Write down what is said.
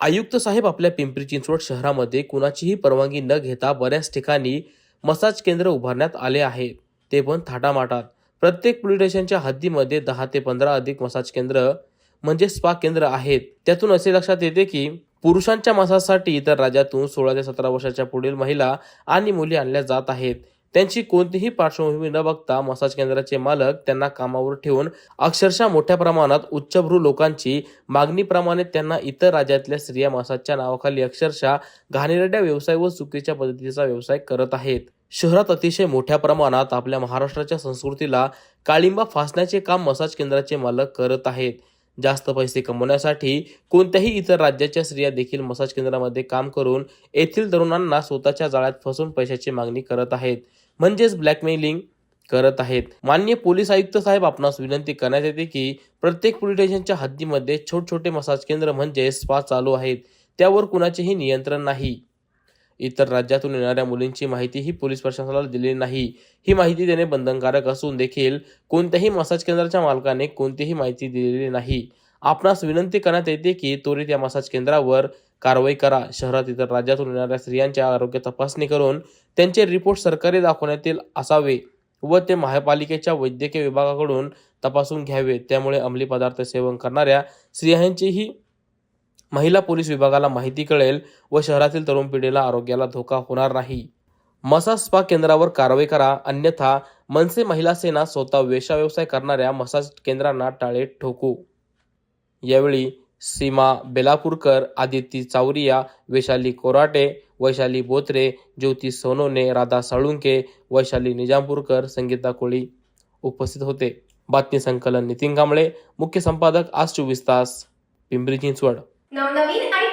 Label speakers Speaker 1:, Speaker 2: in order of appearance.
Speaker 1: आयुक्त साहेब आपल्या पिंपरी चिंचवड शहरामध्ये कुणाचीही परवानगी न घेता बऱ्याच ठिकाणी मसाज केंद्र उभारण्यात आले आहे. ते पण थाटामाटात. प्रत्येक पोलीस स्टेशनच्या हद्दीमध्ये दहा ते पंधरा अधिक मसाज केंद्र म्हणजे स्पा केंद्र आहेत. त्यातून असे लक्षात येते की पुरुषांच्या मसाजसाठी इतर राज्यातून सोळा ते सतरा वर्षाच्या पुढील महिला आणि मुली आणल्या जात आहेत. त्यांची कोणतीही पार्श्वभूमी न बघता मसाज केंद्राचे मालक त्यांना कामावर ठेवून अक्षरशः मोठ्या प्रमाणात उच्चभ्रू लोकांची मागणीप्रमाणे त्यांना इतर राज्यातल्या स्त्रिया मसाजच्या नावाखाली अक्षरशः घाणेरड्या व्यवसाय व चुकीच्या पद्धतीचा व्यवसाय करत आहेत. शहरात अतिशय मोठ्या प्रमाणात आपल्या महाराष्ट्राच्या संस्कृतीला काळिंबा फासण्याचे काम मसाज केंद्राचे मालक करत आहेत. जास्त पैसे कमवण्यासाठी कोणत्याही इतर राज्याच्या स्त्रिया देखील मसाज केंद्रामध्ये काम करून येथील तरुणांना स्वतःच्या जाळ्यात फसून पैशाची मागणी करत आहेत. म्हणजेच ब्लॅकमेलिंग करत आहेत. मान्य पोलीस आयुक्त साहेब आपणास विनंती करण्यात येते की प्रत्येक पोलीस स्टेशनच्या हद्दीमध्ये छोट छोटे मसाज केंद्र म्हणजे स्पा चालू आहेत. त्यावर कुणाचेही नियंत्रण नाही. इतर राज्यातून येणाऱ्या मुलींची माहितीही पोलीस प्रशासनाला दिलेली नाही. ही माहिती देणे बंधनकारक असून देखील कोणत्याही मसाज केंद्राच्या मालकाने कोणतीही माहिती दिलेली नाही. आपणास विनंती करण्यात येते की त्वरित या मसाज केंद्रावर कारवाई करा शहरात इतर राज्यातून येणाऱ्या स्त्रियांच्या आरोग्य तपासणी करून त्यांचे रिपोर्ट सरकारी दाखवण्यातील असावे व ते महापालिकेच्या वैद्यकीय विभागाकडून तपासून घ्यावे. त्यामुळे अंमली पदार्थ सेवन करणाऱ्या स्त्रियांचीही महिला पोलीस विभागाला माहिती कळेल व शहरातील तरुण पिढीला आरोग्याला धोका होणार नाही. मसाज स्पा केंद्रावर कारवाई करा अन्यथा मनसे महिला सेना स्वतः वेशा व्यवसाय करणाऱ्या मसाज केंद्रांना टाळे ठोकू. यावेळी सीमा बेलापूरकर आदिती चावरिया वैशाली कोराटे वैशाली बोत्रे ज्योती सोनोने राधा साळुंके वैशाली निजामपूरकर संगीता कोळी उपस्थित होते. बातमी संकलन नितीन कांबळे मुख्य संपादक आज चोवीस तास पिंपरी चिंचवड.
Speaker 2: नवनवीन आणि